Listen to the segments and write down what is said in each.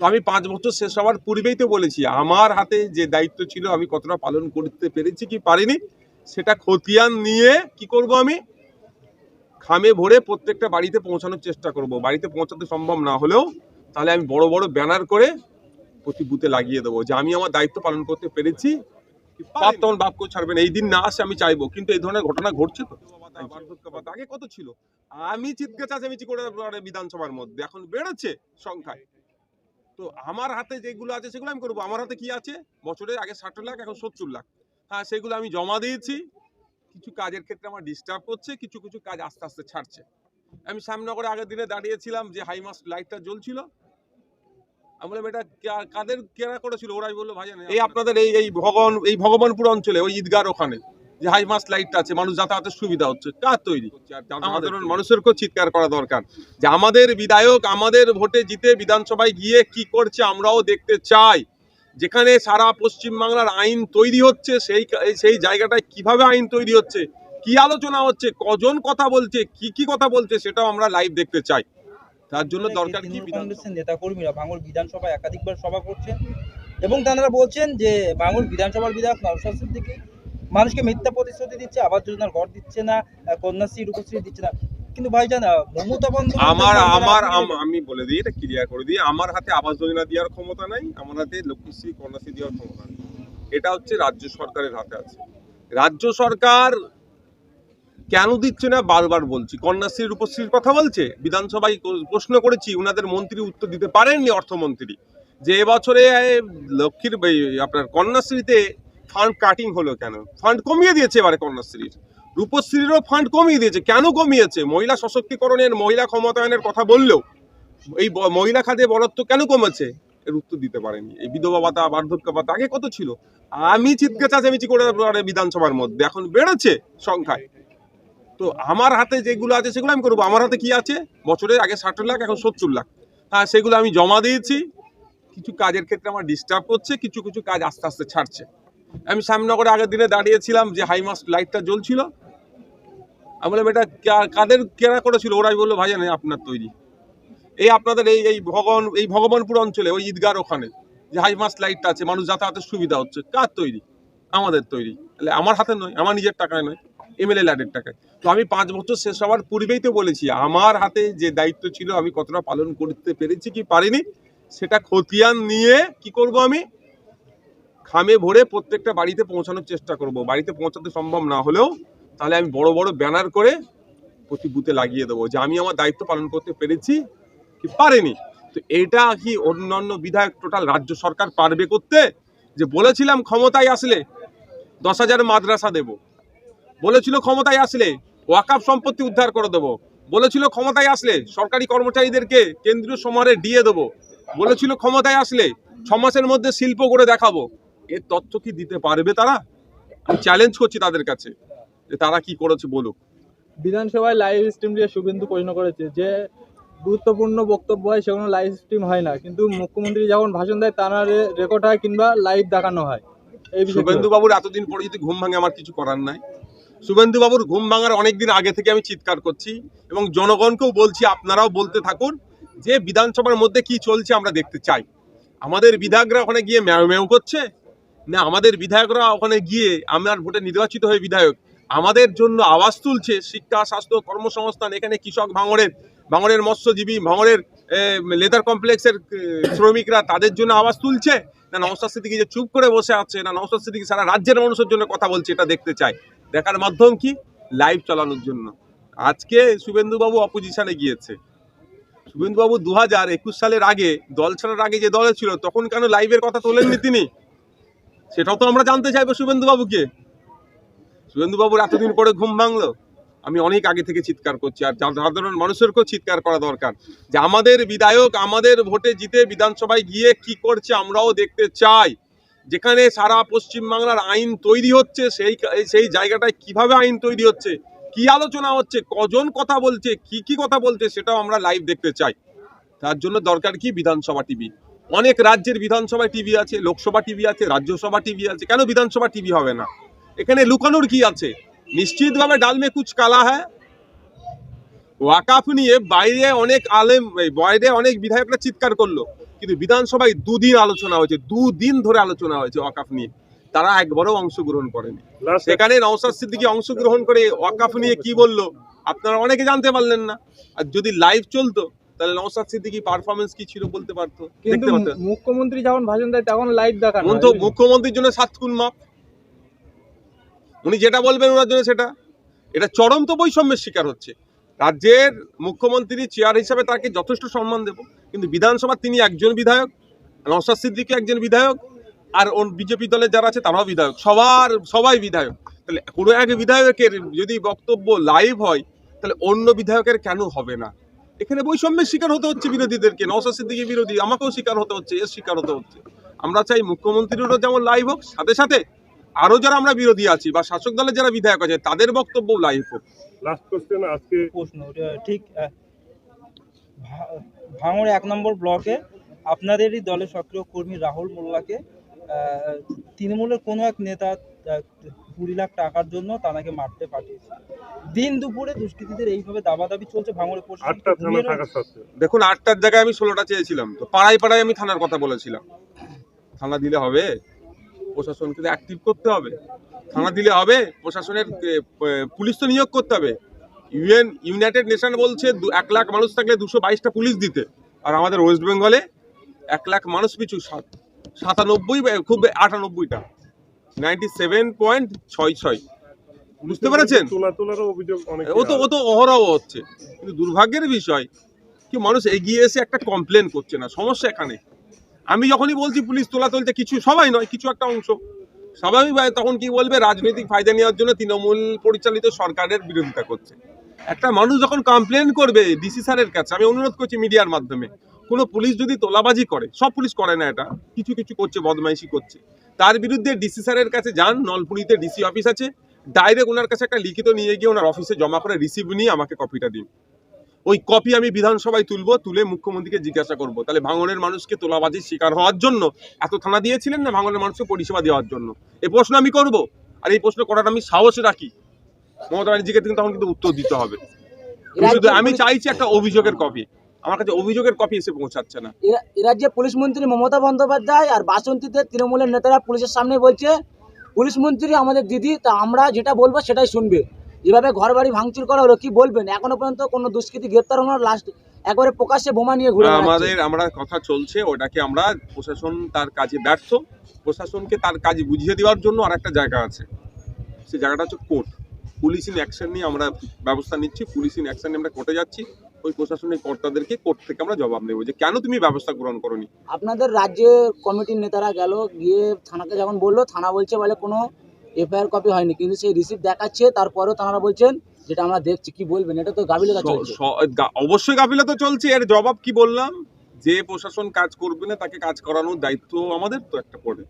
তো আমি পাঁচ বছর শেষ হওয়ার পূর্বেই তো বলেছি আমার হাতে যে দায়িত্ব ছিল আমি কতটা পালন করতে পেরেছি কি পারিনি সেটা খতিয়ান নিয়ে কি করব আমি? খামে ভরে প্রত্যেকটা বাড়িতে পৌঁছানোর চেষ্টা করব। বাড়িতে পৌঁছাতে সম্ভব না হলেও তাহলে আমি বড় বড় ব্যানার করে প্রতি বুথে লাগিয়ে দেবো যে আমি আমার দায়িত্ব পালন করতে পেরেছি বাপ তখন বাপকেও ছাড়বেন এই দিন না আসে আমি চাইব কিন্তু এই ধরনের ঘটনা ঘটছে তো। আগে কত ছিল? আমি চিৎকে চাচামেচি করে বিধানসভার মধ্যে এখন বেড়েছে সংখ্যায়। তো আমার হাতে যেগুলো আছে সেগুলো আমি করব। আমার হাতে কি আছে? বছরে আগে ষাট লাখ এখন সত্তর লাখ। হ্যাঁ সেগুলো আমি জমা দিয়েছি। কিছু কাজের ক্ষেত্রে আমার ডিস্টার্ব করছে কিছু কিছু কাজ আস্তে আস্তে ছাড়ছে। আমি শ্যামনগরে আগের দিনে দাঁড়িয়েছিলাম যে হাইমাস লাইটটা জ্বলছিল। আমি বললাম এটা কাদের কেনা করেছিল? ওরাই বলল ভাই এই আপনাদের এই এই ভগবান এই ভগবানপুর অঞ্চলে ওই ঈদগার ওখানে। যে হাই মাস লাইটটা আছে মানুষ যাতায়াতের সুবিধা হচ্ছে কার তৈরি। আমাদের মানুষেরকেও চিৎকার করা দরকার। যে আমাদের বিধায়ক আমাদের ভোটে জিতে বিধানসভায় গিয়ে কি করছে আমরাও দেখতে চাই। যেখানে সারা পশ্চিম বাংলার আইন তৈরি হচ্ছে সেই সেই জায়গাটায় কীভাবে আইন তৈরি হচ্ছে কি আলোচনা হচ্ছে কজন কথা বলছে কি কি কথা বলছে সেটাও আমরা লাইভ দেখতে চাই। তার জন্য দরকার কি বিধানসভা নেতা কর্মীরা ভাঙড় বিধানসভায় একাধিকবার সভা করছেন এবং তারা বলছেন যে ভাঙড় বিধানসভার বিধায়ক নওশাদ সিদ্দিকী মানুষকে মিথ্যা প্রতিশ্রুতি দিচ্ছে আবাস যোজনার ঘর দিচ্ছে না কন্যাশ্রী রূপশ্রী দিচ্ছে না। কিন্তু ভাইজান মমতা আমার আমার আমি বলে দিই এটা ক্লিয়ার করে দিই আমার হাতে আবাস যোজনা দেওয়ার ক্ষমতা নাই আমার হাতে লক্ষ্মীশ্রী কন্যাশ্রী দেওয়ার ক্ষমতা নেই। এটা হচ্ছে রাজ্য সরকারের হাতে আছে। রাজ্য সরকার কেন দিচ্ছে না? বারবার বলছি। কন্যাশ্রীর রূপশ্রীর কথা বলছে? বিধানসভায় প্রশ্ন করেছি উনাদের মন্ত্রী উত্তর দিতে পারেননি অর্থমন্ত্রী। যে এবছরে লক্ষ্মীর আপনার কন্যাশ্রীতে ফান্ড কাটিং হলো কেন? ফান্ড কমিয়ে দিয়েছে এবারে কন্যাশ্রীর। রূপশ্রীরও ফান্ড কমিয়ে দিয়েছে। কেন কমিয়েছে? মহিলা সশক্তিকরণের, মহিলা ক্ষমতায়নের কথা বললেও এই মহিলা খাতে বরাদ্দ কেন কমেছে? এর উত্তর দিতে পারেনি। এই বিধবা ভাতা, বার্ধক্য ভাতা, আগে কত ছিল? আমি চিৎকে চাচামেচি করে করে বিধানসভার মধ্যে। এখন বেড়েছে সংখ্যায়। তো আমার হাতে যেগুলো আছে, সেগুলো আমি করব। আমার হাতে কি আছে? বছরের আগে ষাট লাখ, এখন সত্তর লাখ। হ্যাঁ সেগুলো আমি জমা দিয়েছি। কিছু কাজের ক্ষেত্রে আমার ডিস্টার্ব করছে, কিছু কিছু কাজ আস্তে আস্তে ছাড়ছে। আমি শ্যামনগরে আগের দিনে দাঁড়িয়েছিলাম যে হাইমাস লাইটটা জ্বলছিল। আমি বললাম, এটা কাদের কেনা করেছিল? ওরাই বলল, ভাই জানে আপনার তৈরি। এই আপনাদের এই এই ভগবান, এই ভগবানপুর অঞ্চলে, ওই ঈদগার ওখানে যে হাইমাস লাইটটা আছে, মানুষ যাতায়াতের সুবিধা হচ্ছে। কার তৈরি? আমাদের তৈরি। তাহলে আমার হাতে নয়, আমার নিজের টাকায় নয়, এমএলএ ল্যাডের টাকায়। তো আমি পাঁচ বছর শেষ হওয়ার পূর্বেই তো বলেছি, আমার হাতে যে দায়িত্ব ছিল, আমি কতটা পালন করতে পেরেছি কি পারিনি, সেটা খতিয়ান নিয়ে কি করব আমি? খামে ভরে প্রত্যেকটা বাড়িতে পৌঁছানোর চেষ্টা করব। বাড়িতে পৌঁছাতে সম্ভব না হলেও তাহলে আমি বড় বড় ব্যানার করে প্রতি বুথে লাগিয়ে দেবো যে আমি আমার দায়িত্ব পালন করতে পেরেছি কি পারেনি। তো এটা কি অন্যান্য বিধায়ক টোটাল রাজ্য সরকার পারবে করতে? যে বলেছিলাম ক্ষমতায় আসলে দশ হাজার মাদ্রাসা দেব। বলেছিল ক্ষমতায় আসলে ওয়াকাপ সম্পত্তি উদ্ধার করে দেবো। বলেছিল ক্ষমতায় আসলে সরকারি কর্মচারীদেরকে কেন্দ্রীয় সমারে দিয়ে দেবো। বলেছিল ক্ষমতায় আসলে ছ মাসের মধ্যে শিল্প করে দেখাবো। এর তথ্য কি দিতে পারবে তারা? আমি চ্যালেঞ্জ করছি তাদের কাছে যে তারা কি করেছে বলুক। বিধানসভায় লাইভ স্ট্রিম দিয়ে শুভেন্দু প্রশ্ন করেছে যে গুরুত্বপূর্ণ বক্তব্য হয় সেগুলো লাইভ স্ট্রিম হয় না। কিন্তু মুখ্যমন্ত্রী যখন ভাষণ দেয় তারা রেকর্ড হয় কিংবা লাইভ দেখানো হয়। এই শুভেন্দু বাবুর এতদিন পরে যদি ঘুম ভাঙে আমার কিছু করার নাই। শুভেন্দু বাবুর ঘুম ভাঙার অনেকদিন আগে থেকে আমি চিৎকার করছি এবং জনগণকেও বলছি আপনারাও বলতে থাকুন যে বিধানসভার মধ্যে কি চলছে আমরা দেখতে চাই। আমাদের বিধায়করা ওখানে গিয়ে ম্যাও ম্যাও করছে না, আমাদের বিধায়করা ওখানে গিয়ে আমার ভোটে নির্বাচিত হয়ে বিধায়ক। আমাদের জন্য আওয়াজ তুলছে শিক্ষা, স্বাস্থ্য, কর্মসংস্থান, এখানে কৃষক ভাঙড়ের ভাঙড়ের মৎস্যজীবী, ভাঙড়ের লেদার কমপ্লেক্সের শ্রমিকরা তাদের জন্য আওয়াজ তুলছে। না নওসাদ সিদ্দিকি যে চুপ করে বসে আছে, না নওসাদ সিদ্দিকি সারা রাজ্যের মানুষের জন্য কথা বলছে, এটা দেখতে চাই দেখার মাধ্যম কি? লাইভ চালানোর জন্য। আজকে শুভেন্দুবাবু অপোজিশনে গিয়েছে। শুভেন্দুবাবু দু হাজার একুশ সালের আগে, দল ছাড়ার আগে যে দলে ছিল, তখন কেন লাইভের কথা তোলেননি তিনি? সেটাও তো আমরা জানতে চাইব শুভেন্দুবাবুকে। শুভেন্দুবাবুর এতদিন পরে ঘুম ভাঙলো। আমি অনেক আগে থেকে চিৎকার করছি, আর সাধারণ মানুষেরকেও চিৎকার করা দরকার যে আমাদের বিধায়ক, আমাদের ভোটে জিতে বিধানসভায় গিয়ে কি করছে আমরাও দেখতে চাই। যেখানে সারা পশ্চিম বাংলার আইন তৈরি হচ্ছে, সেই সেই জায়গাটায় কীভাবে আইন তৈরি হচ্ছে, কি আলোচনা হচ্ছে, কজন কথা বলছে, কি কি কথা বলছে, সেটাও আমরা লাইভ দেখতে চাই। তার জন্য দরকার কি বিধানসভা টিভি? অনেক রাজ্যের বিধানসভায় টিভি আছে লোকসভা টিভি আছে রাজ্যসভা টিভি আছে। কেন বিধানসভা টিভি হবে না? এখানে লুকানোর কি আছে? নিশ্চিতভাবে ডাল মে কুচ কালা হ্যাঁ। ওয়াকাফ নিয়ে বাইরে অনেক আলেম বাইরে অনেক বিধায়করা চিৎকার করল। কিন্তু বিধানসভায় দুদিন আলোচনা হয়েছে দুদিন ধরে আলোচনা হয়েছে ওয়াকাফ নিয়ে। তারা একবারও অংশগ্রহণ করেনি। সেখানে নওসাদ সিদ্দিকী অংশগ্রহণ করে ওয়াকাফ নিয়ে কি বলল? আপনারা অনেকে জানতে পারলেন না। আর যদি লাইভ চলতো তাহলে নওসাদ সিদ্দিকী পারফরমেন্স কি ছিল বলতে পারতো? দেখতে মুখ্যমন্ত্রী যখন ভাষণ দেয় তখন লাইভ দেখানো তো মুখ্যমন্ত্রীর জন্য সাত খুন মাপ। উনি যেটা বলবেন ওনার জন্য সেটা। এটা চরম তো বৈষম্যের শিকার হচ্ছে। রাজ্যের মুখ্যমন্ত্রী চেয়ার হিসাবে তাকে যথেষ্ট সম্মান দেব। কিন্তু বিধানসভা তিনি একজন বিধায়ক নওশাদ সিদ্দিকী একজন বিধায়ক আর ওর বিজেপি দলের যারা আছে তারাও বিধায়ক। সবার সবাই বিধায়ক। তাহলে কোনো এক বিধায়কের যদি বক্তব্য লাইভ হয় তাহলে অন্য বিধায়কের কেন হবে না? এখানে বৈষম্যের শিকার হতে হচ্ছে বিরোধীদেরকে নওশাদ সিদ্দিকী বিরোধী আমাকেও শিকার হতে হচ্ছে এর শিকার হতে হচ্ছে। আমরা চাই মুখ্যমন্ত্রীরও যেমন লাইভ হোক সাথে সাথে আরও যারা আমরা বিরোধী আছি বা শাসক দলের যারা বিধায়ক আছে তাদের বক্তব্য লাইভ হোক। লাস্ট কোশ্চেন আজকে প্রশ্ন ঠিক ভাঙড় এক নম্বর ব্লকে আপনাদেরই দলের সক্রিয় কর্মী রাহুল মোল্লাকে তৃণমূলের কোনো এক নেতা কুড়ি লাখ টাকার জন্য তাকে মারতে পাঠিয়েছে। দিন দুপুরে দুষ্কৃতীদের এইভাবে দাবাদাবি চলছে ভাঙড়ে দেখুন আটটার জায়গায় আমি ষোলোটা চেয়েছিলাম। তো পাড়ায় পাড়ায় আমি থানার কথা বলেছিলাম। থানা দিলে হবে প্রশাসনকে তো অ্যাক্টিভ করতে হবে। থানা দিলে হবে প্রশাসনের পুলিশ তো নিয়োগ করতে হবে। ইউএন ইউনাইটেড নেশন বলছে দু- এক লাখ মানুষ থাকলে দুশো বাইশটা পুলিশ দিতে। আর আমাদের ওয়েস্ট বেঙ্গলে এক লাখ মানুষ পিছু সাত সাতানব্বই খুব আটানব্বইটা। নাইনটি সেভেন পয়েন্ট ছয় ছয় বুঝতে পেরেছেন? ও তো ও তো অহরহ হচ্ছে। কিন্তু দুর্ভাগ্যের বিষয় কি মানুষ এগিয়ে এসে একটা কমপ্লেন করছে না সমস্যা এখানে। আমি যখনই বলছি পুলিশ তোলা তুলতে কিছু সবাই নয় কিছু একটা অংশ। স্বাভাবিকভাবে তখন কি বলবে রাজনৈতিক ফায়দা নেওয়ার জন্য তৃণমূল পরিচালিত সরকারের বিরোধিতা করছে। একটা মানুষ যখন কমপ্লেন করবে ডিসি স্যারের কাছে আমি অনুরোধ করছি মিডিয়ার মাধ্যমে কোনো পুলিশ যদি তোলাবাজি করে সব পুলিশ করে না এটা কিছু কিছু করছে বদমাইশি করছে। তার বিরুদ্ধে ডিসি স্যারের কাছে যান নলপুরিতে ডিসি অফিস আছে। ডাইরেক্ট ওনার কাছে একটা লিখিত নিয়ে গিয়ে ওনার অফিসে জমা করে রিসিভ নিয়ে আমাকে কপিটা দিন। ওই কপি আমি বিধানসভায় তুলবো তুলে মুখ্যমন্ত্রীকে জিজ্ঞাসা করব। তাহলে ভাঙনের মানুষকে তোলাবাজির শিকার হওয়ার জন্য এত থানা দিয়েছিলেন না ভাঙনের মানুষকে পরিষেবা দেওয়ার জন্য? এই প্রশ্ন আমি করব। আর এই প্রশ্ন করার আমি সাহস রাখি। মমতা ব্যানার্জিকে তখন কিন্তু উত্তর দিতে হবে। আমি চাইছি একটা অভিযোগের কপি আমার কাছে অভিযোগের কপি এসে পৌঁছাচ্ছে না। এরা- এরাজ্যে পুলিশ মন্ত্রী মমতা বন্দ্যোপাধ্যায় আর বাসন্তীতে তৃণমূলের নেতারা পুলিশের সামনে বলছে পুলিশ মন্ত্রী আমাদের দিদি তা আমরা যেটা বলব সেটাই শুনবে। যেভাবে ঘর বাড়ি ভাঙচুর করা হলো কি বলবেন? এখনও পর্যন্ত কোনো দুষ্কৃতী গ্রেপ্তার হলো লাস্ট একবারে প্রকাশ্যে বোমা নিয়ে ঘুরে আমাদের আমরা কথা চলছে ওটাকে আমরা প্রশাসন তার কাজে ব্যর্থ। প্রশাসনকে তার কাজ বুঝিয়ে দেওয়ার জন্য আর একটা জায়গা আছে। সেই জায়গাটা হচ্ছে কোর্ট পুলিশ ইন অ্যাকশন নিয়ে আমরা ব্যবস্থা নিচ্ছি পুলিশ ইন অ্যাকশন নিয়ে আমরা কোর্টে যাচ্ছি। ওই প্রশাসনিক কর্তাদেরকে কোর্ট থেকে আমরা জবাব নেব যে কেন তুমি ব্যবস্থা গ্রহণ করনি? আপনাদের রাজ্যের কমিটির নেতারা গেল গিয়ে থানাকে যখন বলল থানা বলছে বলে কোনো এফআইআর কপি হয়নি কিন্তু সেই রিসিপ্ট দেখাচ্ছে তারপরেও তারা বলছেন যেটা আমরা দেখছি কি বলবেন? এটা তো গাবিলেতা স- চলছে। গা- অবশ্যই গাফিলা তো চলছে এর জবাব কি বললাম? যে প্রশাসন কাজ করবে না তাকে কাজ করানোর দায়িত্ব আমাদের তো একটা পড়ে।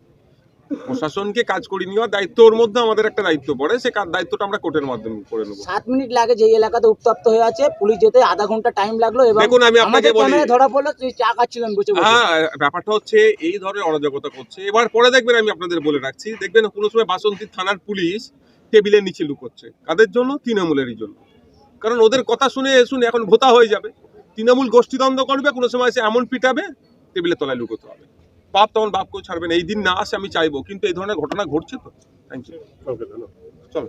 প্রশাসনকে কাজ করিয়ে নেওয়ার দায়িত্ব ওর মধ্যে আমাদের একটা দায়িত্ব পড়ে সে দায়িত্বটা আমরা কোর্টের মাধ্যমে করে নেব। সাত মিনিট লাগে যে এলাকাতে উত্তপ্ত হয়ে আছে পুলিশ যেতে আধা ঘণ্টা টাইম লাগল এবং দেখুন আমি আপনাকে বলি ধরা পড়ল তুই চা খাচ্ছিলেন বসে হ্যাঁ ব্যাপারটা হচ্ছে এই ধরনের অরাজকতা করছে। এবার পরে দেখবেন আমি আপনাদের বলে রাখছি দেখবেন কোনো সময় বাসন্তী থানার পুলিশ টেবিলের নিচে লুকোচ্ছে। কাদের জন্য? তৃণমূলেরই জন্য। কারণ ওদের কথা শুনে শুনে এখন ভোতা হয়ে যাবে। তৃণমূল গোষ্ঠীদ্বন্দ্ব করবে কোনো সময় এসে এমন পিটাবে টেবিলের তলায় লুকোতে হবে। বাপ তখন বাপকেও ছাড়বেন এই দিন না আসে আমি চাইব কিন্তু এই ধরনের ঘটনা ঘটছে তো। থ্যাংক ইউ ওকে ধন্যবাদ। চলো।